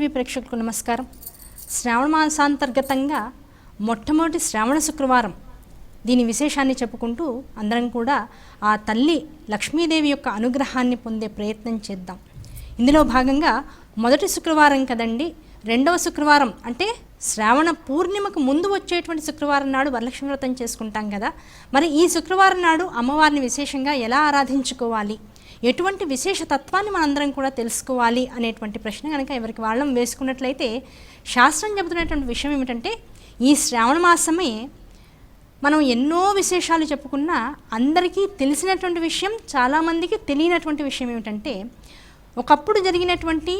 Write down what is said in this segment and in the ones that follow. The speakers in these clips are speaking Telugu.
టీవీ ప్రేక్షకులకు నమస్కారం. శ్రావణ మాసాంతర్గతంగా మొట్టమొదటి శ్రావణ శుక్రవారం. దీని విశేషాన్ని చెప్పుకుంటూ అందరం కూడా ఆ తల్లి లక్ష్మీదేవి యొక్క అనుగ్రహాన్ని పొందే ప్రయత్నం చేద్దాం. ఇందులో భాగంగా మొదటి శుక్రవారం కదండి రెండవ శుక్రవారం అంటే శ్రావణ పూర్ణిమకు ముందు వచ్చేటువంటి శుక్రవారం నాడు వరలక్ష్మి వ్రతం చేసుకుంటాం కదా. మరి ఈ శుక్రవారం నాడు అమ్మవారిని విశేషంగా ఎలా ఆరాధించుకోవాలి? ఎటువంటి విశేష తత్వాన్ని మనందరం కూడా తెలుసుకోవాలి అనేటువంటి ప్రశ్న కనుక ఎవరికి వాళ్ళం వేసుకున్నట్లయితే శాస్త్రం చెబుతున్నటువంటి విషయం ఏమిటంటే ఈ శ్రావణ మాసమే మనం ఎన్నో విశేషాలు చెప్పుకున్నా అందరికీ తెలిసినటువంటి విషయం చాలామందికి తెలియనటువంటి విషయం ఏమిటంటే ఒకప్పుడు జరిగినటువంటి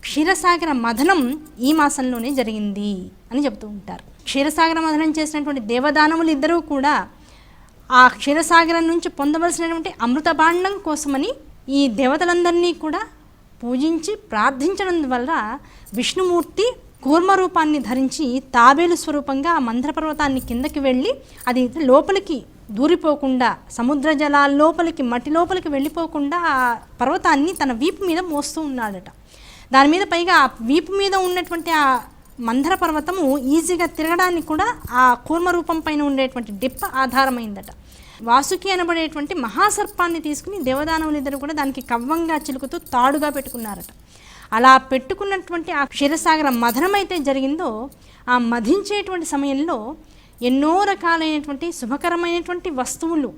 క్షీరసాగర మథనం ఈ మాసంలోనే జరిగింది అని చెబుతూ ఉంటారు. క్షీరసాగర మథనం చేసినటువంటి దేవదానములు ఇద్దరూ కూడా ఆ క్షీరసాగరం నుంచి పొందవలసినటువంటి అమృతభాండం కోసమని ఈ దేవతలందరినీ కూడా పూజించి ప్రార్థించడం వల్ల విష్ణుమూర్తి కూర్మ రూపాన్ని ధరించి తాబేలు స్వరూపంగా ఆ మందర పర్వతాన్ని కిందకి వెళ్ళి అది లోపలికి దూరిపోకుండా సముద్ర జలాల లోపలికి మట్టి లోపలికి వెళ్ళిపోకుండా ఆ పర్వతాన్ని తన వీపు మీద మోస్తూ ఉన్నాడట. దాని మీద పైగా ఆ వీపు మీద ఉన్నటువంటి ఆ మందర పర్వతము ఈజీగా తిరగడానికి కూడా ఆ కూర్మ రూపం పైన ఉండేటువంటి డిప్ప ఆధారమైందట. వాసుకి అనబడేటువంటి మహాసర్పాన్ని తీసుకుని దేవదానవులు ఇద్దరు కూడా దానికి కవ్వంగా చిలుకుతూ తాడుగా పెట్టుకున్నారట. అలా పెట్టుకున్నటువంటి ఆ క్షీరసాగర మథనమైతే జరిగిందో ఆ మధించేటువంటి సమయంలో ఎన్నో రకాలైనటువంటి శుభకరమైనటువంటి వస్తువులు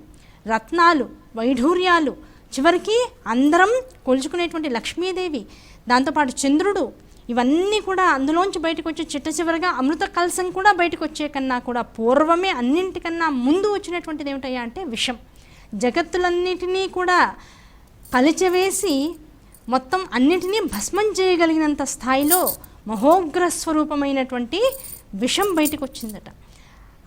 రత్నాలు వైఢూర్యాలు చివరికి అందరం కొలుచుకునేటువంటి లక్ష్మీదేవి దాంతోపాటు చంద్రుడు ఇవన్నీ కూడా అందులోంచి బయటకు వచ్చే చిట్ట చివరిగా అమృత కలసం కూడా బయటకు వచ్చే కన్నా కూడా పూర్వమే అన్నింటికన్నా ముందు వచ్చినటువంటిది ఏమిటయ్యా అంటే విషం. జగత్తులన్నిటినీ కూడా కలిచివేసి మొత్తం అన్నిటినీ భస్మం చేయగలిగినంత స్థాయిలో మహోగ్ర స్వరూపమైనటువంటి విషం బయటకు వచ్చిందట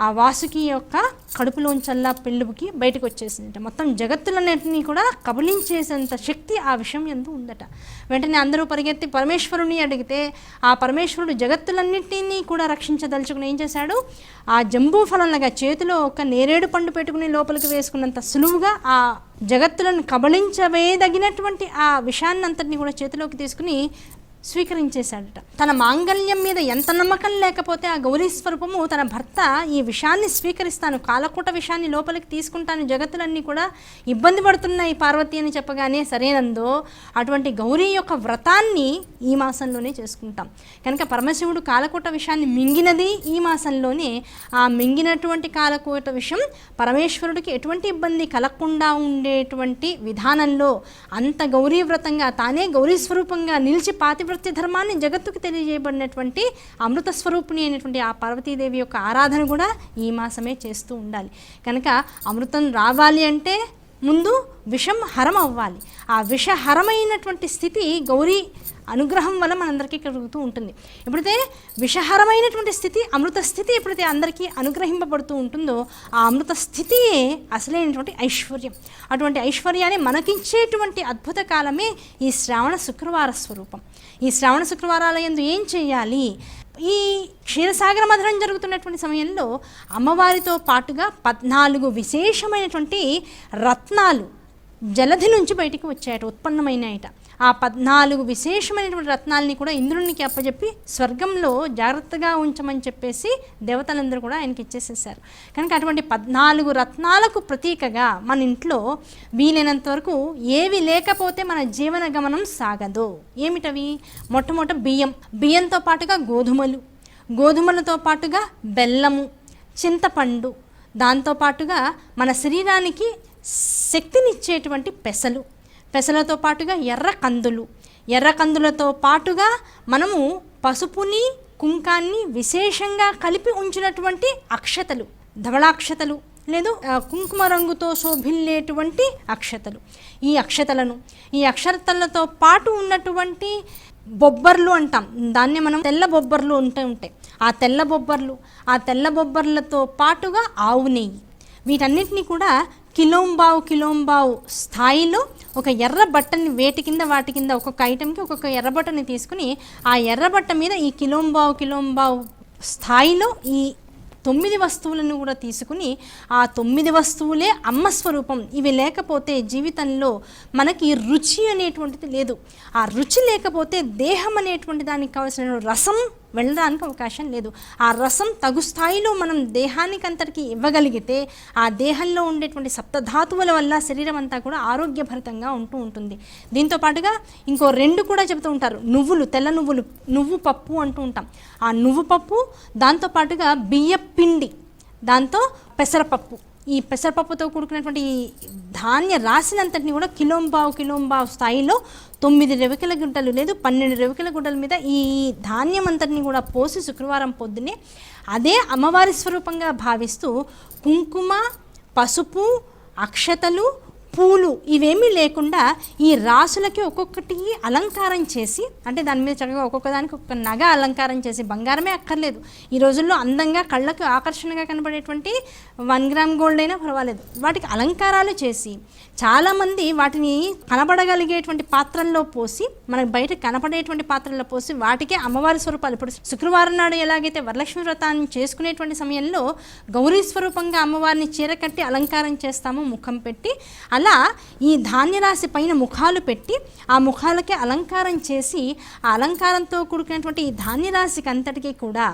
ఆ వాసుకి యొక్క కడుపులోంచల్లా పెళ్ళుకి బయటకు వచ్చేసిందట మొత్తం జగత్తులన్నింటినీ కూడా కబలించేసేంత శక్తి ఆ విషయం ఎందు ఉందట. వెంటనే అందరూ పరిగెత్తి పరమేశ్వరుని అడిగితే ఆ పరమేశ్వరుడు జగత్తులన్నింటినీ కూడా రక్షించదలుచుకుని ఏం చేశాడు? ఆ జంబూ ఫలంలాగా చేతిలో ఒక నేరేడు పండు పెట్టుకుని లోపలికి వేసుకున్నంత సులువుగా ఆ జగత్తులను కబళించవేదగినటువంటి ఆ విషాన్నంతటిని కూడా చేతిలోకి తీసుకుని స్వీకరించేశాడట. తన మాంగల్యం మీద ఎంత నమ్మకం లేకపోతే ఆ గౌరీ స్వరూపము తన భర్త ఈ విషయాన్ని స్వీకరిస్తాను కాలకూట విషయాన్ని లోపలికి తీసుకుంటాను జగత్తులన్నీ కూడా ఇబ్బంది పడుతున్నాయి పార్వతి అని చెప్పగానే సరేనందో అటువంటి గౌరీ యొక్క వ్రతాన్ని ఈ మాసంలోనే చేసుకుంటాం. కనుక పరమశివుడు కాలకూట విషయాన్ని మింగినది ఈ మాసంలోనే. ఆ మింగినటువంటి కాలకూట విషయం పరమేశ్వరుడికి ఎటువంటి ఇబ్బంది కలగకుండా ఉండేటువంటి విధానంలో అంత గౌరీ వ్రతంగా తానే గౌరీ స్వరూపంగా నిలిచి పాతి పాతివ్రత్య ధర్మాన్ని జగత్తుకు తెలియజేయబడినటువంటి అమృత స్వరూపిణి అయినటువంటి ఆ పార్వతీదేవి యొక్క ఆరాధన కూడా ఈ మాసమే చేస్తూ ఉండాలి. కనుక అమృతం రావాలి అంటే ముందు విషం హరం అవ్వాలి ఆ విషహరమైనటువంటి స్థితి గౌరీ అనుగ్రహం వల్ల మనందరికీ కలుగుతూ ఉంటుంది. ఎప్పుడైతే విషహరమైనటువంటి స్థితి అమృత స్థితి ఎప్పుడైతే అందరికీ అనుగ్రహింపబడుతూ ఉంటుందో ఆ అమృత స్థితియే అసలైనటువంటి ఐశ్వర్యం. అటువంటి ఐశ్వర్యాన్ని మనకించేటువంటి అద్భుత కాలమే ఈ శ్రావణ శుక్రవార స్వరూపం. ఈ శ్రావణ శుక్రవారాల ఎందు ఏం చేయాలి? ఈ క్షీరసాగర మధురం జరుగుతున్నటువంటి సమయంలో అమ్మవారితో పాటుగా పద్నాలుగు విశేషమైనటువంటి రత్నాలు జలధి నుంచి బయటికి వచ్చాయట ఉత్పన్నమైనాయట. ఆ పద్నాలుగు విశేషమైనటువంటి రత్నాలని కూడా ఇంద్రునికి అప్పచెప్పి స్వర్గంలో జాగ్రత్తగా ఉంచమని చెప్పేసి దేవతలందరూ కూడా ఆయనకి ఇచ్చేసేసారు కనుక అటువంటి పద్నాలుగు రత్నాలకు ప్రతీకగా మన ఇంట్లో వీలైనంత వరకు ఏవి లేకపోతే మన జీవన గమనం సాగదు. ఏమిటవి? మొట్టమొదట బియ్యం. బియ్యంతో పాటుగా గోధుమలు. గోధుమలతో పాటుగా బెల్లము చింతపండు. దాంతోపాటుగా మన శరీరానికి శక్తినిచ్చేటువంటి పెసలు. పెసలతో పాటుగా ఎర్ర కందులు. ఎర్ర కందులతో పాటుగా మనము పసుపుని కుంకాన్ని విశేషంగా కలిపి ఉంచినటువంటి అక్షతలు ధవళాక్షతలు లేదు కుంకుమ రంగుతో శోభిల్లేటువంటి అక్షతలు. ఈ అక్షతలను ఈ అక్షతలతో పాటు ఉన్నటువంటి బొబ్బర్లు అంటాం. దాన్ని మనం తెల్ల బొబ్బర్లు ఉంటూ ఉంటాయి ఆ తెల్ల బొబ్బర్లు ఆ తెల్ల బొబ్బర్లతో పాటుగా ఆవు నెయ్యి. వీటన్నిటిని కూడా కిలోంబావు కిలోంబావు స్థాయిలో ఒక ఎర్ర బట్టని వేటి కింద వాటి కింద ఒక్కొక్క ఐటెంకి ఒక్కొక్క ఎర్ర బట్టని తీసుకుని ఆ ఎర్ర బట్ట మీద ఈ కిలోంబావు కిలోంబావు స్థాయిలో ఈ తొమ్మిది వస్తువులను కూడా తీసుకుని ఆ తొమ్మిది వస్తువులే అమ్మ స్వరూపం. ఇవి లేకపోతే జీవితంలో మనకి రుచి అనేటువంటిది లేదు. ఆ రుచి లేకపోతే దేహం అనేటువంటి దానికి కావాల్సిన రసం వెళ్ళడానికి అవకాశం లేదు. ఆ రసం తగు స్థాయిలో మనం దేహానికి అంతటికి ఇవ్వగలిగితే ఆ దేహంలో ఉండేటువంటి సప్తధాతువుల వల్ల శరీరం అంతా కూడా ఆరోగ్యభరితంగా ఉంటూ ఉంటుంది. దీంతో పాటుగా ఇంకో రెండు కూడా చెబుతూ ఉంటారు. నువ్వులు తెల్ల నువ్వులు నువ్వు పప్పు అంటూ ఉంటాం. ఆ నువ్వు పప్పు దాంతో పాటుగా బియ్య పిండి దాంతో పెసరపప్పు. ఈ పెసరపప్పుతో కూడుకున్నటువంటి ఈ ధాన్య రాసినంతటిని కూడా కిలోంబావు కిలోంబావు స్థాయిలో తొమ్మిది రెవికల గుంటలు లేదు పన్నెండు రెవికల గుంటల మీద ఈ ధాన్యం అంతటిని కూడా పోసి శుక్రవారం పొద్దునే అదే అమ్మవారి స్వరూపంగా భావిస్తూ కుంకుమ పసుపు అక్షతలు పూలు ఇవేమీ లేకుండా ఈ రాసులకి ఒక్కొక్కటి అలంకారం చేసి అంటే దాని మీద చక్కగా ఒక్కొక్క దానికి ఒక్కొక్క నగ అలంకారం చేసి బంగారమే అక్కర్లేదు. ఈ రోజుల్లో అందంగా కళ్ళకు ఆకర్షణగా కనబడేటువంటి వన్ గ్రామ్ గోల్డ్ అయినా పర్వాలేదు. వాటికి అలంకారాలు చేసి చాలామంది వాటిని కనబడగలిగేటువంటి పాత్రల్లో పోసి మనకు బయట కనపడేటువంటి పాత్రల్లో పోసి వాటికే అమ్మవారి స్వరూపాలు. ఇప్పుడు శుక్రవారం నాడు ఎలాగైతే వరలక్ష్మి వ్రతాన్ని చేసుకునేటువంటి సమయంలో గౌరీ స్వరూపంగా అమ్మవారిని చీర కట్టి అలంకారం చేస్తాము ముఖం పెట్టి అలా ఈ ధాన్యరాశి పైన ముఖాలు పెట్టి ఆ ముఖాలకి అలంకారం చేసి ఆ అలంకారంతో కూడుకున్నటువంటి ఈ ధాన్యరాశికి అంతటికీ కూడా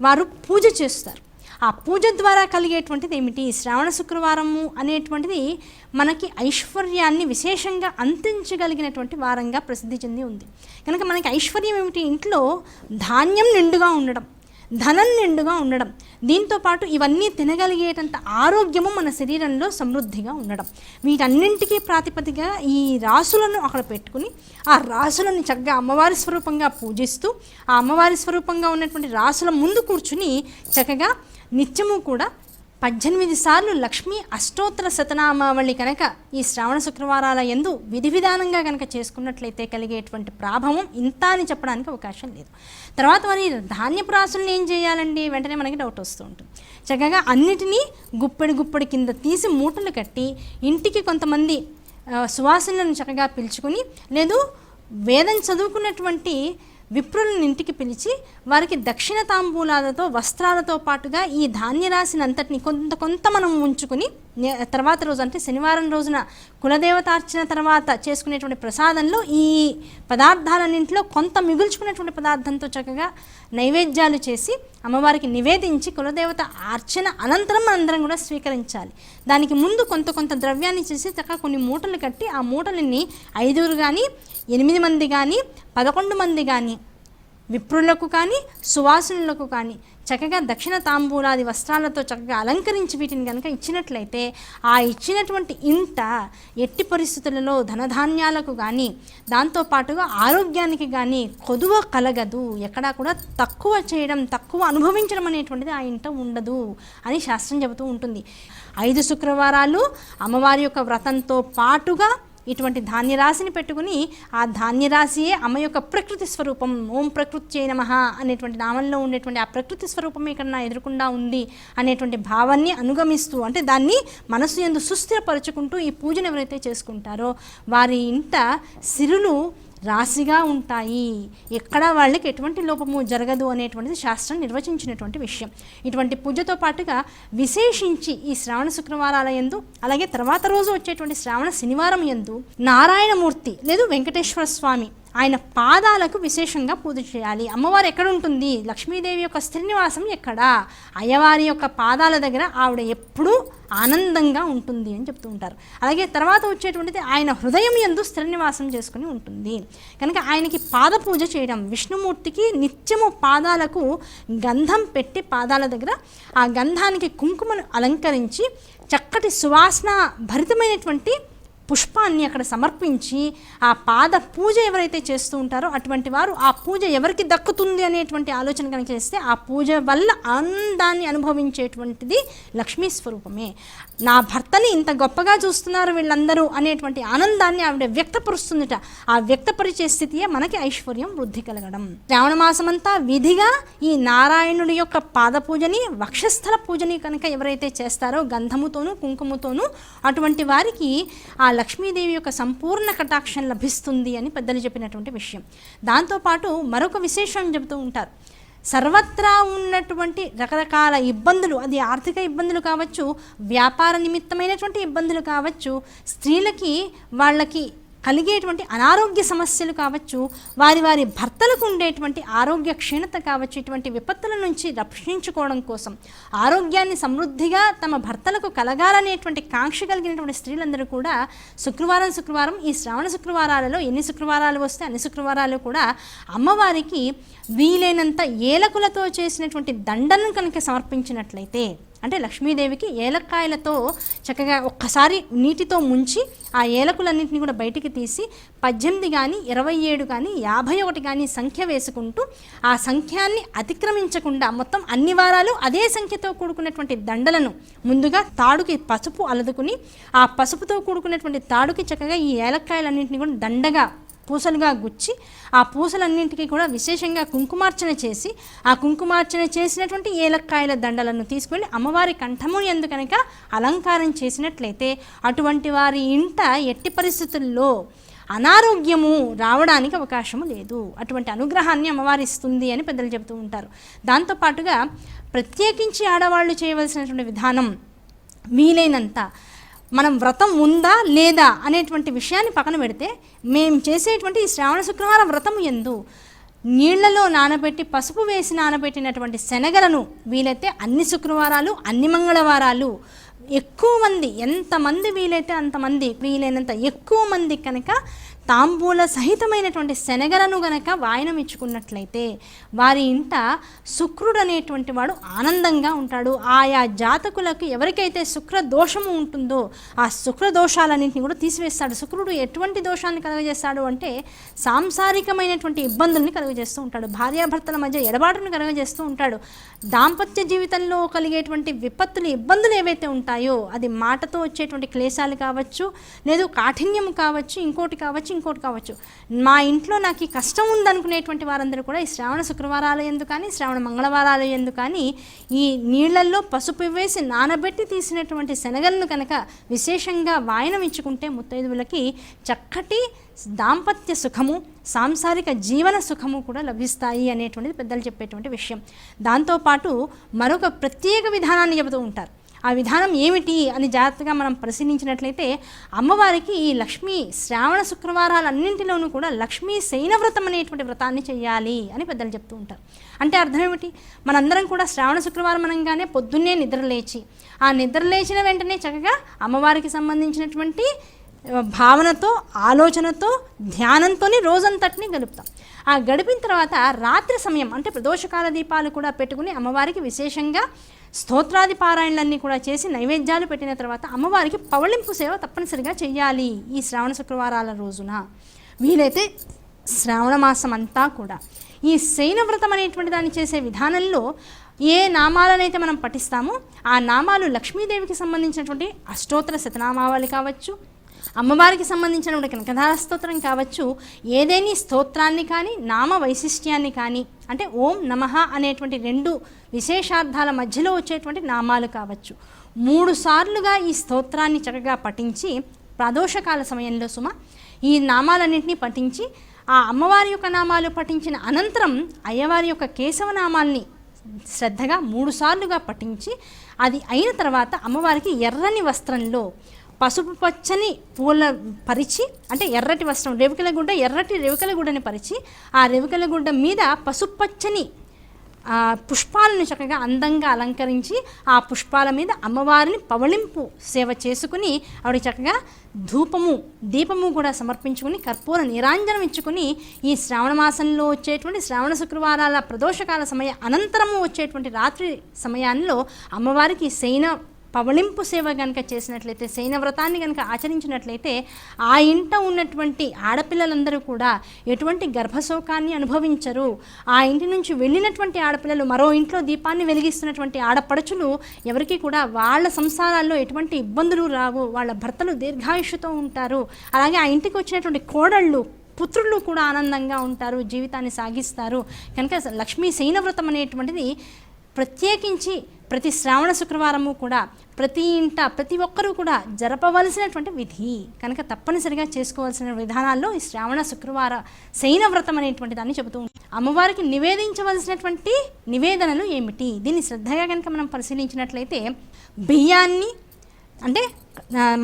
వారు పూజ చేస్తారు. ఆ పూజ ద్వారా కలిగేటువంటిది ఏమిటి? శ్రావణ శుక్రవారము అనేటువంటిది మనకి ఐశ్వర్యాన్ని విశేషంగా అంతించగలిగినటువంటి వారంగా ప్రసిద్ధి చెంది ఉంది. కనుక మనకి ఐశ్వర్యం ఏమిటి? ఇంట్లో ధాన్యం నిండుగా ఉండడం. ధనం నిండుగా ఉండడం. దీంతో పాటు ఇవన్నీ తినగలిగేటంత ఆరోగ్యము మన శరీరంలో సమృద్ధిగా ఉండడం. వీటన్నింటికీ ప్రాతిపదిగా ఈ రాసులను అక్కడ పెట్టుకుని ఆ రాసులను చక్కగా అమ్మవారి స్వరూపంగా పూజిస్తూ ఆ అమ్మవారి స్వరూపంగా ఉన్నటువంటి రాసుల ముందు కూర్చుని చక్కగా నిత్యము కూడా పద్దెనిమిది సార్లు లక్ష్మీ అష్టోత్తర శతనామావళి కనుక ఈ శ్రావణ శుక్రవారాల ఎందు విధి విధానంగా కనుక చేసుకున్నట్లయితే కలిగేటువంటి ప్రాభవం ఇంత అని చెప్పడానికి అవకాశం లేదు. తర్వాత మరి ధాన్యపు రాసులను ఏం చేయాలండి? వెంటనే మనకి డౌట్ వస్తూ ఉంటుంది. చక్కగా అన్నిటినీ గుప్పెడు గుప్పెడు కింద తీసి మూటలు కట్టి ఇంటికి కొంతమంది సువాసనలను చక్కగా పిలుచుకొని లేదు వేదం చదువుకున్నటువంటి విప్రులను ఇంటికి పిలిచి వారికి దక్షిణ తాంబూలాలతో వస్త్రాలతో పాటుగా ఈ ధాన్యరాశిని అంతటిని కొంత కొంత మనం ఉంచుకుని తర్వాత రోజు అంటే శనివారం రోజున కులదేవతార్చన తర్వాత చేసుకునేటువంటి ప్రసాదంలో ఈ పదార్థాలన్నింటిలో కొంత మిగుల్చుకునేటువంటి పదార్థంతో చక్కగా నైవేద్యాలు చేసి అమ్మవారికి నివేదించి కులదేవత అర్చన అనంతరం అందరం కూడా స్వీకరించాలి. దానికి ముందు కొంత కొంత ద్రవ్యాన్ని చేసి చక్కగా కొన్ని మూటలు కట్టి ఆ మూటలని ఐదుగురు కానీ ఎనిమిది మంది కానీ పదకొండు మంది కానీ విప్రులకు కానీ సువాసనులకు కానీ చక్కగా దక్షిణ తాంబూలాది వస్త్రాలతో చక్కగా అలంకరించి వీటిని కనుక ఇచ్చినట్లయితే ఆ ఇచ్చినటువంటి ఇంట ఎట్టి పరిస్థితులలో ధనధాన్యాలకు కానీ దాంతోపాటుగా ఆరోగ్యానికి కానీ కొదువ కలగదు. ఎక్కడా కూడా తక్కువ చేయడం తక్కువ అనుభవించడం అనేటువంటిది ఆ ఇంట ఉండదు అని శాస్త్రం చెబుతూ ఉంటుంది. ఐదు శుక్రవారాలు అమ్మవారి యొక్క వ్రతంతో పాటుగా ఇటువంటి ధాన్యరాశిని పెట్టుకుని ఆ ధాన్యరాశియే అమ్మ యొక్క ప్రకృతి స్వరూపం ఓం ప్రకృతి నమ అనేటువంటి నామంలో ఉండేటువంటి ఆ ప్రకృతి స్వరూపం ఇక్కడ నా ఎదురుకుండా ఉంది అనేటువంటి భావాన్ని అనుగమిస్తూ అంటే దాన్ని మనసు ఎందు సుస్థిరపరుచుకుంటూ ఈ పూజను ఎవరైతే చేసుకుంటారో వారి ఇంట సిరులు రాశిగా ఉంటాయి. ఎక్కడ వాళ్ళకి ఎటువంటి లోపము జరగదు అనేటువంటిది శాస్త్రం నిర్వచించినటువంటి విషయం. ఇటువంటి పూజతో పాటుగా విశేషించి ఈ శ్రావణ శుక్రవారాల ఎందు అలాగే తర్వాత రోజు వచ్చేటువంటి శ్రావణ శనివారం ఎందు నారాయణమూర్తి లేదు వెంకటేశ్వర స్వామి ఆయన పాదాలకు విశేషంగా పూజ చేయాలి. అమ్మవారు ఎక్కడ ఉంటుంది లక్ష్మీదేవి యొక్క శ్రీనివాసం ఎక్కడ? అయ్యవారి యొక్క పాదాల దగ్గర ఆవిడ ఎప్పుడూ ఆనందంగా ఉంటుంది అని చెప్తూ ఉంటారు. అలాగే తర్వాత వచ్చేటువంటిది ఆయన హృదయం ఎందు శ్రీనివాసం చేసుకుని ఉంటుంది. కనుక ఆయనకి పాద పూజ చేయడం విష్ణుమూర్తికి నిత్యము పాదాలకు గంధం పెట్టి పాదాల దగ్గర ఆ గంధానికి కుంకుమను అలంకరించి చక్కటి సువాసన భరితమైనటువంటి పుష్పాన్ని అక్కడ సమర్పించి ఆ పాద పూజ ఎవరైతే చేస్తూ ఉంటారో అటువంటి వారు ఆ పూజ ఎవరికి దక్కుతుంది అనేటువంటి ఆలోచన కనుక చేస్తే ఆ పూజ వల్ల ఆనందాన్ని అనుభవించేటువంటిది లక్ష్మీ స్వరూపమే. నా భర్తని ఇంత గొప్పగా చూస్తున్నారు వీళ్ళందరూ అనేటువంటి ఆనందాన్ని ఆవిడ వ్యక్తపరుస్తుందిట. ఆ వ్యక్తపరిచే స్థితియే మనకి ఐశ్వర్యం వృద్ధి కలగడం. శ్రావణ మాసమంతా విధిగా ఈ నారాయణుడి యొక్క పాద పూజని వక్షస్థల పూజని కనుక ఎవరైతే చేస్తారో గంధముతోనూ కుంకుమతోనూ అటువంటి వారికి ఆ లక్ష్మీదేవి యొక్క సంపూర్ణ కటాక్షం లభిస్తుంది అని పెద్దలు చెప్పినటువంటి విషయం. దాంతోపాటు మరొక విశేషం చెబుతూ ఉంటారు. సర్వత్రా ఉన్నటువంటి రకరకాల ఇబ్బందులు అది ఆర్థిక ఇబ్బందులు కావచ్చు వ్యాపార నిమిత్తమైనటువంటి ఇబ్బందులు కావచ్చు స్త్రీలకి వాళ్ళకి కలిగేటువంటి అనారోగ్య సమస్యలు కావచ్చు వారి వారి భర్తలకు ఉండేటువంటి ఆరోగ్య క్షీణత కావచ్చు ఇటువంటి విపత్తుల నుంచి రక్షించుకోవడం కోసం ఆరోగ్యాన్ని సమృద్ధిగా తమ భర్తలకు కలగాలనేటువంటి కాంక్ష కలిగినటువంటి స్త్రీలందరూ కూడా శుక్రవారం శుక్రవారం ఈ శ్రావణ శుక్రవారాలలో ఎన్ని శుక్రవారాలు వస్తే అన్ని శుక్రవారాలు కూడా అమ్మవారికి వీలైనంత ఏలకులతో చేసినటువంటి దండను కనుక సమర్పించినట్లయితే అంటే లక్ష్మీదేవికి ఏలక్కాయలతో చక్కగా ఒక్కసారి నీటితో ముంచి ఆ ఏలకులన్నింటినీ కూడా బయటికి తీసి పద్దెనిమిది కానీ ఇరవై ఏడు కానీ యాభై ఒకటి కానీ సంఖ్య వేసుకుంటూ ఆ సంఖ్యాన్ని అతిక్రమించకుండా మొత్తం అన్ని వారాలు అదే సంఖ్యతో కూడుకున్నటువంటి దండలను ముందుగా తాడుకి పసుపు అలదుకుని ఆ పసుపుతో కూడుకున్నటువంటి తాడుకి చక్కగా ఈ ఏలక్కాయలన్నింటినీ కూడా దండగా పూసలుగా గుచ్చి ఆ పూసలన్నింటికి కూడా విశేషంగా కుంకుమార్చన చేసి ఆ కుంకుమార్చన చేసినటువంటి ఏలక్కాయల దండలను తీసుకెళ్ళి అమ్మవారి కంఠము ఎందు కనుక అలంకారం చేసినట్లయితే అటువంటి వారి ఇంట ఎట్టి పరిస్థితుల్లో అనారోగ్యము రావడానికి అవకాశము లేదు. అటువంటి అనుగ్రహాన్ని అమ్మవారి ఇస్తుంది అని పెద్దలు చెబుతూ ఉంటారు. దాంతోపాటుగా ప్రత్యేకించి ఆడవాళ్ళు చేయవలసినటువంటి విధానం వీలైనంత మనం వ్రతం ఉందా లేదా అనేటువంటి విషయాన్ని పక్కన పెడితే మేము చేసేటువంటి ఈ శ్రావణ శుక్రవారం వ్రతం ఎందు నీళ్ళలో నానబెట్టి పసుపు వేసి నానబెట్టినటువంటి శనగలను వీలైతే అన్ని శుక్రవారాలు అన్ని మంగళవారాలు ఎక్కువ మంది ఎంతమంది వీలైతే అంతమంది వీలైనంత ఎక్కువ మంది కనుక తాంబూల సహితమైనటువంటి శనగలను గనక వాయనం ఇచ్చుకున్నట్లయితే వారి ఇంట శుక్రుడు అనేటువంటి వాడు ఆనందంగా ఉంటాడు. ఆయా జాతకులకు ఎవరికైతే శుక్ర దోషము ఉంటుందో ఆ శుక్ర దోషాలన్నింటినీ కూడా తీసివేస్తాడు. శుక్రుడు ఎటువంటి దోషాన్ని కలుగజేస్తాడు అంటే సాంసారికమైనటువంటి ఇబ్బందుల్ని కలుగజేస్తూ ఉంటాడు. భార్యాభర్తల మధ్య ఎడబాటును కలుగజేస్తూ ఉంటాడు. దాంపత్య జీవితంలో కలిగేటువంటి విపత్తులు ఇబ్బందులు ఏవైతే ఉంటాయో అది మాటతో వచ్చేటువంటి క్లేశాలు కావచ్చు లేదు కాఠిన్యం కావచ్చు ఇంకోటి కావచ్చు ఇంకోటి కావచ్చు. మా ఇంట్లో నాకు ఈ కష్టం ఉందనుకునేటువంటి వారందరూ కూడా ఈ శ్రావణ శుక్రవారాలు ఎందుకు కానీ శ్రావణ మంగళవారాలు ఎందుకు కానీ ఈ నీళ్ళల్లో పసుపు వేసి నానబెట్టి తీసినటువంటి శనగలను కనుక విశేషంగా వాయనం ఇచ్చుకుంటే ముత్తైదువులకి చక్కటి దాంపత్య సుఖము సాంసారిక జీవన సుఖము కూడా లభిస్తాయి అనేటువంటిది పెద్దలు చెప్పేటువంటి విషయం. దాంతోపాటు మరొక ప్రత్యేక విధానాన్ని చెబుతూ ఉంటారు. ఆ విధానం ఏమిటి అని జాగ్రత్తగా మనం పరిశీలించినట్లయితే అమ్మవారికి ఈ లక్ష్మీ శ్రావణ శుక్రవారాలన్నింటిలోనూ కూడా లక్ష్మీ శయనవ్రతం అనేటువంటి వ్రతాన్ని చేయాలి అని పెద్దలు చెప్తూ ఉంటారు. అంటే అర్థం ఏమిటి? మనందరం కూడా శ్రావణ శుక్రవారం అనగానే పొద్దున్నే నిద్రలేచి ఆ నిద్రలేచిన వెంటనే చక్కగా అమ్మవారికి సంబంధించినటువంటి భావనతో ఆలోచనతో ధ్యానంతోనే రోజంతటిని గడుపుతాం. ఆ గడిపిన తర్వాత రాత్రి సమయం అంటే ప్రదోషకాల దీపాలు కూడా పెట్టుకుని అమ్మవారికి విశేషంగా స్తోత్రాది పారాయణలన్నీ కూడా చేసి నైవేద్యాలు పెట్టిన తర్వాత అమ్మవారికి పవళింపు సేవ తప్పనిసరిగా చేయాలి ఈ శ్రావణ శుక్రవారాల రోజున. వీలైతే శ్రావణ మాసం అంతా కూడా. ఈ శయన వ్రతం అనేటువంటి దాన్ని చేసే విధానంలో ఏ నామాలనైతే మనం పఠిస్తామో ఆ నామాలు లక్ష్మీదేవికి సంబంధించినటువంటి అష్టోత్తర శతనామావళి కావచ్చు అమ్మవారికి సంబంధించిన కనకధార స్తోత్రం కావచ్చు ఏదేని స్తోత్రాన్ని కానీ నామ వైశిష్ట్యాన్ని కానీ అంటే ఓం నమః అనేటువంటి రెండు విశేషార్థాల మధ్యలో వచ్చేటువంటి నామాలు కావచ్చు. మూడు సార్లుగా ఈ స్తోత్రాన్ని చక్కగా పఠించి ప్రదోషకాల సమయంలో సుమ ఈ నామాలన్నింటినీ పఠించి ఆ అమ్మవారి యొక్క నామాలు పఠించిన అనంతరం అయ్యవారి యొక్క కేశవనామాల్ని శ్రద్ధగా మూడుసార్లుగా పఠించి అది అయిన తర్వాత అమ్మవారికి ఎర్రని వస్త్రంలో పసుపు పచ్చని పూల పరిచి అంటే ఎర్రటి వస్త్రం రేవికల గుడ్డ ఎర్రటి రేవికల గుడ్డని పరిచి ఆ రేవికల గుడ్డ మీద పసుపు పచ్చని పుష్పాలను చక్కగా అందంగా అలంకరించి ఆ పుష్పాల మీద అమ్మవారిని పవళింపు సేవ చేసుకుని ఆవిడ చక్కగా ధూపము దీపము కూడా సమర్పించుకుని కర్పూర నిరాంజనం ఇచ్చుకుని ఈ శ్రావణ మాసంలో వచ్చేటువంటి శ్రావణ శుక్రవారాల ప్రదోషకాల సమయ అనంతరము వచ్చేటువంటి రాత్రి సమయాల్లో అమ్మవారికి శయన పవళింపు సేవ కనుక చేసినట్లయితే శయన వ్రతాన్ని కనుక ఆచరించినట్లయితే ఆ ఇంట ఉన్నటువంటి ఆడపిల్లలందరూ కూడా ఎటువంటి గర్భశోకాన్ని అనుభవించరు. ఆ ఇంటి నుంచి వెళ్ళినటువంటి ఆడపిల్లలు మరో ఇంట్లో దీపాన్ని వెలిగిస్తున్నటువంటి ఆడపడుచులు ఎవరికి కూడా వాళ్ళ సంసారాల్లో ఎటువంటి ఇబ్బందులు రావు. వాళ్ళ భర్తలు దీర్ఘాయుష్యుతో ఉంటారు. అలాగే ఆ ఇంటికి వచ్చినటువంటి కోడళ్ళు పుత్రులు కూడా ఆనందంగా ఉంటారు జీవితాన్ని సాగిస్తారు. కనుక లక్ష్మీ శయనవ్రతం అనేటువంటిది ప్రత్యేకించి ప్రతి శ్రావణ శుక్రవారము కూడా ప్రతి ఇంట ప్రతి ఒక్కరూ కూడా జరపవలసినటువంటి విధి. కనుక తప్పనిసరిగా చేసుకోవాల్సిన విధానాల్లో ఈ శ్రావణ శుక్రవార శయన వ్రతం అనేటువంటి దాన్ని చెబుతూ అమ్మవారికి నివేదించవలసినటువంటి నివేదనలు ఏమిటి? దీన్ని శ్రద్ధగా కనుక మనం పరిశీలించినట్లయితే బియ్యాన్ని అంటే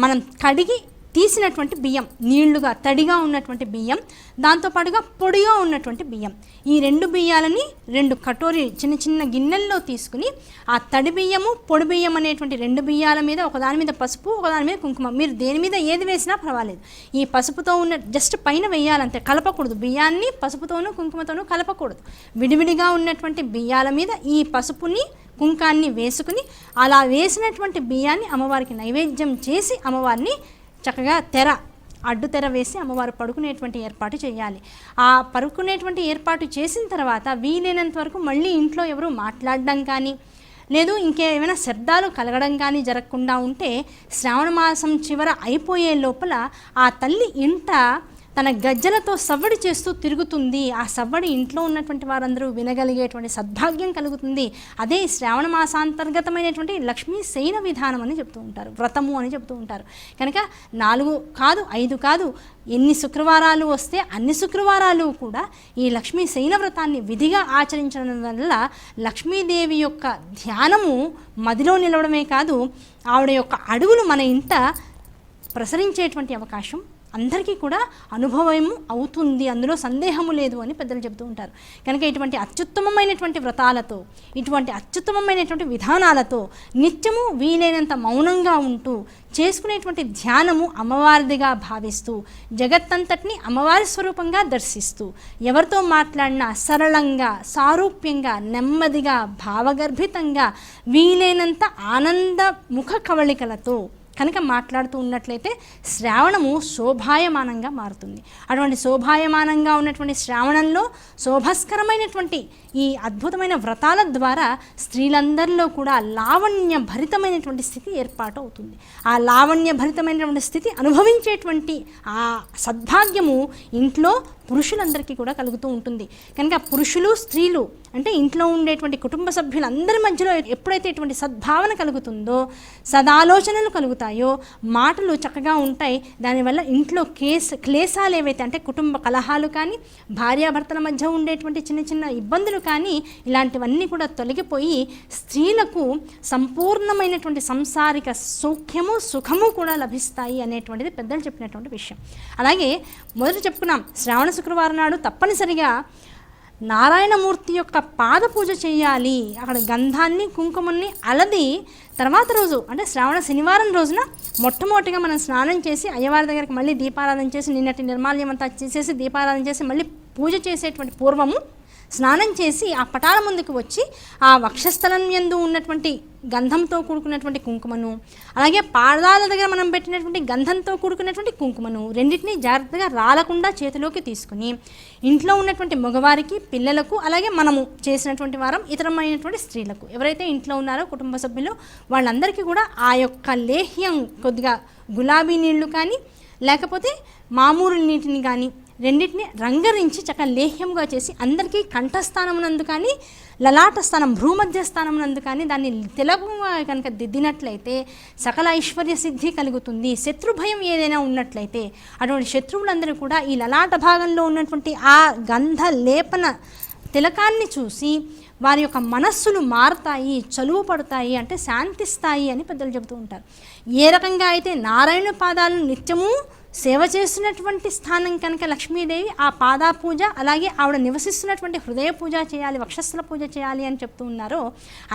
మనం కడిగి తీసినటువంటి బియ్యం నీళ్ళుగా తడిగా ఉన్నటువంటి బియ్యం దాంతోపాటుగా పొడిగా ఉన్నటువంటి బియ్యం. ఈ రెండు బియ్యాలని రెండు కటోరీ చిన్న చిన్న గిన్నెల్లో తీసుకుని ఆ తడి బియ్యము పొడి బియ్యం అనేటువంటి రెండు బియ్యాల మీద ఒకదాని మీద పసుపు ఒకదాని మీద కుంకుమ. మీరు దేని మీద ఏది వేసినా పర్వాలేదు. ఈ పసుపుతో ఉన్న జస్ట్ పైన వేయాలంతే కలపకూడదు. బియ్యాన్ని పసుపుతోనూ కుంకుమతోనూ కలపకూడదు. విడివిడిగా ఉన్నటువంటి బియ్యాల మీద ఈ పసుపుని కుంకాన్ని వేసుకుని అలా వేసినటువంటి బియ్యాన్ని అమ్మవారికి నైవేద్యం చేసి అమ్మవారిని చక్కగా తెర అడ్డు తెర వేసి అమ్మవారు పడుకునేటువంటి ఏర్పాటు చేయాలి. ఆ పడుకునేటువంటి ఏర్పాటు చేసిన తర్వాత వీలైనంత వరకు మళ్ళీ ఇంట్లో ఎవరు మాట్లాడడం కానీ లేదు ఇంకేమైనా శబ్దాలు కలగడం కానీ జరగకుండా ఉంటే శ్రావణ మాసం చివర అయిపోయే లోపల ఆ తల్లి ఇంట తన గజ్జలతో సవ్వడి చేస్తూ తిరుగుతుంది. ఆ సవ్వడి ఇంట్లో ఉన్నటువంటి వారందరూ వినగలిగేటువంటి సద్భాగ్యం కలుగుతుంది. అదే శ్రావణ మాసాంతర్గతమైనటువంటి లక్ష్మీ శయన విధానం అని చెప్తూ ఉంటారు. వ్రతము అని చెప్తూ ఉంటారు. కనుక నాలుగు కాదు ఐదు కాదు ఎన్ని శుక్రవారాలు వస్తే అన్ని శుక్రవారాలు కూడా ఈ లక్ష్మీ శయన వ్రతాన్ని విధిగా ఆచరించడం వల్ల లక్ష్మీదేవి యొక్క ధ్యానము మదిలో నిలవడమే కాదు ఆవిడ యొక్క అడుగులు మన ఇంట ప్రసరించేటువంటి అవకాశం అందరికీ కూడా అనుభవము అవుతుంది అందులో సందేహము లేదు అని పెద్దలు చెబుతూ ఉంటారు. కనుక ఇటువంటి అత్యుత్తమమైనటువంటి వ్రతాలతో ఇటువంటి అత్యుత్తమమైనటువంటి విధానాలతో నిత్యము వీలైనంత మౌనంగా ఉంటూ చేసుకునేటువంటి ధ్యానము అమ్మవారిదిగా భావిస్తూ జగత్తంతటిని అమ్మవారి స్వరూపంగా దర్శిస్తూ ఎవరితో మాట్లాడినా సరళంగా సారూప్యంగా నెమ్మదిగా భావగర్భితంగా వీలైనంత ఆనంద ముఖ కవళికలతో కనుక మాట్లాడుతూ ఉన్నట్లయితే శ్రావణము శోభాయమానంగా మారుతుంది. అటువంటి శోభాయమానంగా ఉన్నటువంటి శ్రావణంలో శోభస్కరమైనటువంటి ఈ అద్భుతమైన వ్రతాల ద్వారా స్త్రీలందరిలో కూడా లావణ్య భరితమైనటువంటి స్థితి ఏర్పాటు అవుతుంది ఆ లావణ్య భరితమైనటువంటి స్థితి అనుభవించేటువంటి ఆ సద్భాగ్యము ఇంట్లో పురుషులందరికీ కూడా కలుగుతూ ఉంటుంది. కనుక పురుషులు స్త్రీలు అంటే ఇంట్లో ఉండేటువంటి కుటుంబ సభ్యులందరి మధ్యలో ఎప్పుడైతే ఇటువంటి సద్భావన కలుగుతుందో సదాలోచనలు కలుగుతాయో మాటలు చక్కగా ఉంటాయి. దానివల్ల ఇంట్లో కేస్ క్లేశాలు ఏవైతే అంటే కుటుంబ కలహాలు కానీ భార్యాభర్తల మధ్య ఉండేటువంటి చిన్న చిన్న ఇబ్బందులు కానీ ఇలాంటివన్నీ కూడా తొలగిపోయి స్త్రీలకు సంపూర్ణమైనటువంటి సంసారిక సౌఖ్యము సుఖము కూడా లభిస్తాయి అనేటువంటిది పెద్దలు చెప్పినటువంటి విషయం. అలాగే మొదట చెప్పుకున్నాం శ్రావణ శుక్రవారం నాడు తప్పనిసరిగా నారాయణమూర్తి యొక్క పాద పూజ చేయాలి. అక్కడ గంధాన్ని కుంకుమని అలది తర్వాత రోజు అంటే శ్రావణ శనివారం రోజున మొట్టమొదటిగా మనం స్నానం చేసి అయ్యవారి దగ్గరికి మళ్ళీ దీపారాధన చేసి నిన్నటి నిర్మాల్యం అంతా చేసేసి దీపారాధన చేసి మళ్ళీ పూజ చేసేటువంటి పూర్వము స్నానం చేసి ఆ పటాల ముందుకు వచ్చి ఆ వక్షస్థలం యందు ఉన్నటువంటి గంధంతో కూడుకున్నటువంటి కుంకుమను అలాగే పాదాల దగ్గర మనం పెట్టినటువంటి గంధంతో కూడుకున్నటువంటి కుంకుమను రెండింటినీ జాగ్రత్తగా రాలకుండా చేతిలోకి తీసుకుని ఇంట్లో ఉన్నటువంటి మగవారికి పిల్లలకు అలాగే మనము చేసినటువంటి వారం ఇతరమైనటువంటి స్త్రీలకు ఎవరైతే ఇంట్లో ఉన్నారో కుటుంబ సభ్యులు వాళ్ళందరికీ కూడా ఆ యొక్క లేహ్యం కొద్దిగా గులాబీ నీళ్ళు కానీ లేకపోతే మామూలు నీటిని కానీ రెండింటిని రంగరించి చక్కగా లేహ్యంగా చేసి అందరికీ కంఠస్థానమునందు కానీ లలాట స్థానం భ్రూమధ్య స్థానమునందు కానీ దాన్ని తెలుగు కనుక దిద్దినట్లయితే సకల ఐశ్వర్య సిద్ధి కలుగుతుంది. శత్రు భయం ఏదైనా ఉన్నట్లయితే అటువంటి శత్రువులందరూ కూడా ఈ లలాట భాగంలో ఉన్నటువంటి ఆ గంధ లేపన తిలకాన్ని చూసి వారి యొక్క మనస్సులు మారుతాయి చలువ పడతాయి అంటే శాంతిస్తాయి అని పెద్దలు చెబుతూ ఉంటారు. ఏ రకంగా అయితే నారాయణ పాదాలను నిత్యము సేవ చేస్తున్నటువంటి స్థానం కనుక లక్ష్మీదేవి ఆ పాదా పూజ అలాగే ఆవిడ నివసిస్తున్నటువంటి హృదయ పూజ చేయాలి వక్షస్థల పూజ చేయాలి అని చెప్తూ ఉన్నారో.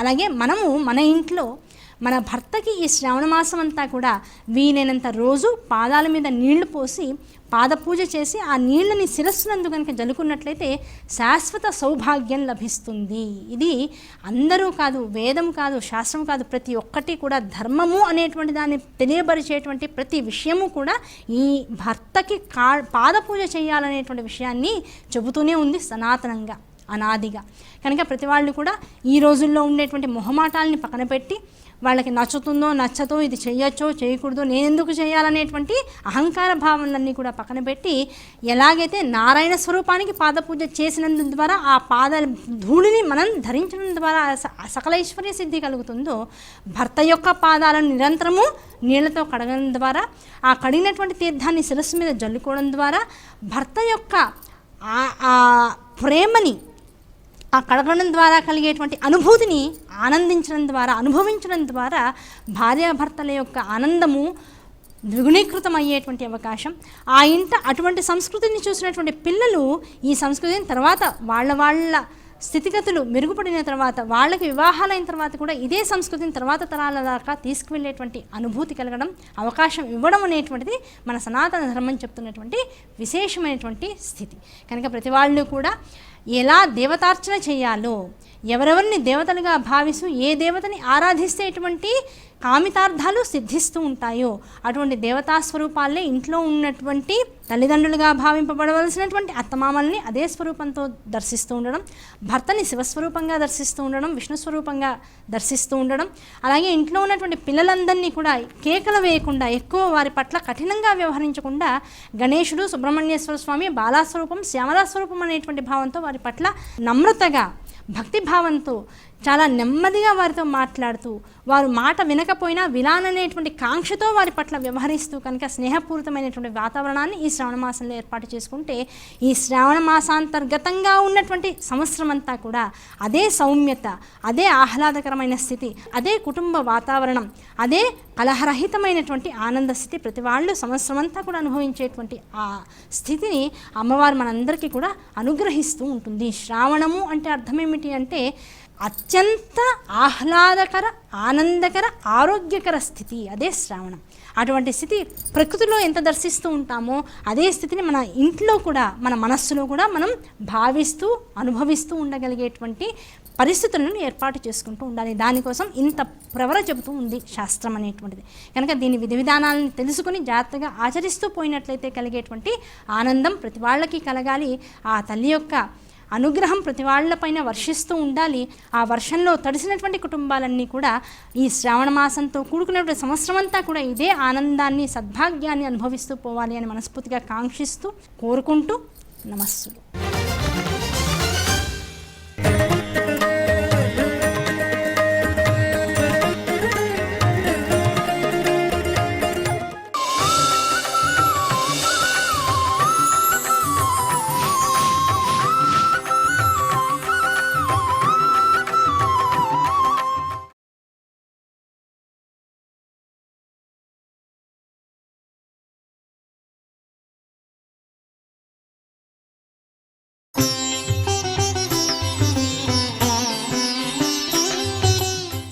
అలాగే మనము మన ఇంట్లో మన భర్తకి ఈ శ్రావణ మాసం అంతా కూడా వీలైనంత రోజు పాదాల మీద నీళ్ళు పోసి పాదపూజ చేసి ఆ నీళ్ళని శిరస్సునందు కనుక జలుకున్నట్లయితే శాశ్వత సౌభాగ్యం లభిస్తుంది. ఇది అందరూ కాదు వేదం కాదు శాస్త్రం కాదు ప్రతి ఒక్కటి కూడా ధర్మము అనేటువంటి దాన్ని తెలియబరిచేటువంటి ప్రతి విషయము కూడా ఈ భర్తకి కా పాదపూజ చేయాలనేటువంటి విషయాన్ని చెబుతూనే ఉంది సనాతనంగా అనాదిగా. కనుక ప్రతి వాళ్ళు కూడా ఈ రోజుల్లో ఉండేటువంటి మొహమాటాలని పక్కన పెట్టి వాళ్ళకి నచ్చుతుందో నచ్చదో ఇది చేయొచ్చో చేయకూడదో నేను ఎందుకు చేయాలనేటువంటి అహంకార భావనలన్నీ కూడా పక్కన పెట్టి ఎలాగైతే నారాయణ స్వరూపానికి పాదపూజ చేసినందు ద్వారా ఆ పాద ధూళిని మనం ధరించడం ద్వారా సకలైశ్వర్య సిద్ధి కలుగుతుందో భర్త యొక్క పాదాలను నిరంతరము నీళ్ళతో కడగడం ద్వారా ఆ కడిగినటువంటి తీర్థాన్ని శిరస్సు మీద జల్లుకోవడం ద్వారా భర్త యొక్క ఆ ప్రేమని ఆ కడగడం ద్వారా కలిగేటువంటి అనుభూతిని ఆనందించడం ద్వారా అనుభవించడం ద్వారా భార్యాభర్తల యొక్క ఆనందము ద్విగుణీకృతం అయ్యేటువంటి అవకాశం. ఆ ఇంట అటువంటి సంస్కృతిని చూసినటువంటి పిల్లలు ఈ సంస్కృతిని తర్వాత వాళ్ళ వాళ్ళ స్థితిగతులు మెరుగుపడిన తర్వాత వాళ్ళకి వివాహాలైన తర్వాత కూడా ఇదే సంస్కృతిని తర్వాత తరాల దాకా తీసుకువెళ్ళేటువంటి అనుభూతి కలగడం అవకాశం ఇవ్వడం అనేటువంటిది మన సనాతన ధర్మం చెప్తున్నటువంటి విశేషమైనటువంటి స్థితి. కనుక ప్రతి వాళ్ళు కూడా ఎలా దేవతార్చన చేయాలో ఎవరెవరిని దేవతలుగా భావిస్తూ ఏ దేవతని ఆరాధిస్తే ఎటువంటి కామితార్థాలు సిద్ధిస్తూ ఉంటాయో? అటువంటి దేవతా స్వరూపాలే ఇంట్లో ఉన్నటువంటి తల్లిదండ్రులుగా భావింపబడవలసినటువంటి అత్తమామల్ని అదే స్వరూపంతో దర్శిస్తూ ఉండడం భర్తని శివస్వరూపంగా దర్శిస్తూ ఉండడం విష్ణు స్వరూపంగా దర్శిస్తూ ఉండడం అలాగే ఇంట్లో ఉన్నటువంటి పిల్లలందరినీ కూడా కేకలు వేయకుండా ఎక్కువ వారి పట్ల కఠినంగా వ్యవహరించకుండా గణేశుడు సుబ్రహ్మణ్యేశ్వర స్వామి బాలాస్వరూపం శ్యామలాస్వరూపం అనేటువంటి భావంతో వారి పట్ల నమ్రతగా భక్తి భావంతో చాలా నెమ్మదిగా వారితో మాట్లాడుతూ వారు మాట వినకపోయినా విలాననేటువంటి కాంక్షతో వారి పట్ల వ్యవహరిస్తూ కనుక స్నేహపూరితమైనటువంటి వాతావరణాన్ని ఈ శ్రావణ మాసంలో ఏర్పాటు చేసుకుంటే ఈ శ్రావణ మాసాంతర్గతంగా ఉన్నటువంటి సంవత్సరం అంతా కూడా అదే సౌమ్యత అదే ఆహ్లాదకరమైన స్థితి అదే కుటుంబ వాతావరణం అదే కలహరహితమైనటువంటి ఆనంద స్థితి ప్రతి వాళ్ళు సంవత్సరం అంతా కూడా అనుభవించేటువంటి ఆ స్థితిని అమ్మవారు మనందరికీ కూడా అనుగ్రహిస్తూ ఉంటుంది. శ్రావణము అంటే అర్థం ఏమిటి అంటే అత్యంత ఆహ్లాదకర ఆనందకర ఆరోగ్యకర స్థితి. అదే శ్రావణం. అటువంటి స్థితి ప్రకృతిలో ఎంత దర్శిస్తూ ఉంటామో అదే స్థితిని మన ఇంట్లో కూడా మన మనస్సులో కూడా మనం భావిస్తూ అనుభవిస్తూ ఉండగలిగేటువంటి పరిస్థితులను ఏర్పాటు చేసుకుంటూ ఉండాలి. దానికోసం ఇంత ప్రవర చెబుతూ ఉంది శాస్త్రం అనేటువంటిది. కనుక దీని విధి విధానాలను తెలుసుకుని జాగ్రత్తగా ఆచరిస్తూ పోయినట్లయితే కలిగేటువంటి ఆనందం ప్రతి వాళ్ళకి కలగాలి. ఆ తల్లి యొక్క అనుగ్రహం ప్రతి వాళ్ళపైన వర్షిస్తూ ఉండాలి. ఆ వర్షంలో తడిసినటువంటి కుటుంబాలన్నీ కూడా ఈ శ్రావణ మాసంతో కూడుకున్నటువంటి సంవత్సరం అంతా కూడా ఇదే ఆనందాన్ని సద్భాగ్యాన్ని అనుభవిస్తూ పోవాలి అని మనస్ఫూర్తిగా కాంక్షిస్తూ కోరుకుంటూ నమస్సులు.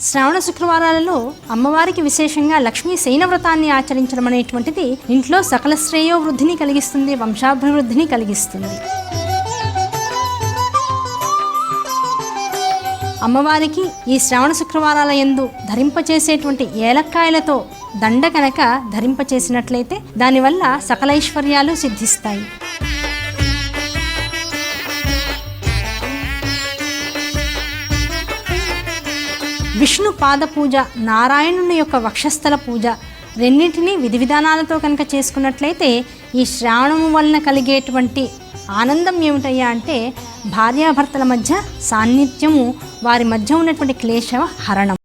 శ్రావణ శుక్రవారాలలో అమ్మవారికి విశేషంగా లక్ష్మీ శయనవ్రతాన్ని ఆచరించడం అనేటువంటిది ఇంట్లో సకల శ్రేయో వృద్ధిని కలిగిస్తుంది వంశాభివృద్ధిని కలిగిస్తుంది. అమ్మవారికి ఈ శ్రావణ శుక్రవారాల యందు ధరింపచేసేటువంటి ఏలక్కాయలతో దండ కనుక ధరింపచేసినట్లయితే దానివల్ల సకలైశ్వర్యాలు సిద్ధిస్తాయి. విష్ణు పాద పూజ నారాయణుని యొక్క వక్షస్థల పూజ రెండింటినీ విధి విధానాలతో కనుక చేసుకున్నట్లయితే ఈ శ్రావణము వలన కలిగేటువంటి ఆనందం ఏమిటయ్యా అంటే భార్యాభర్తల మధ్య సాన్నిధ్యము వారి మధ్య ఉన్నటువంటి క్లేశ హరణం.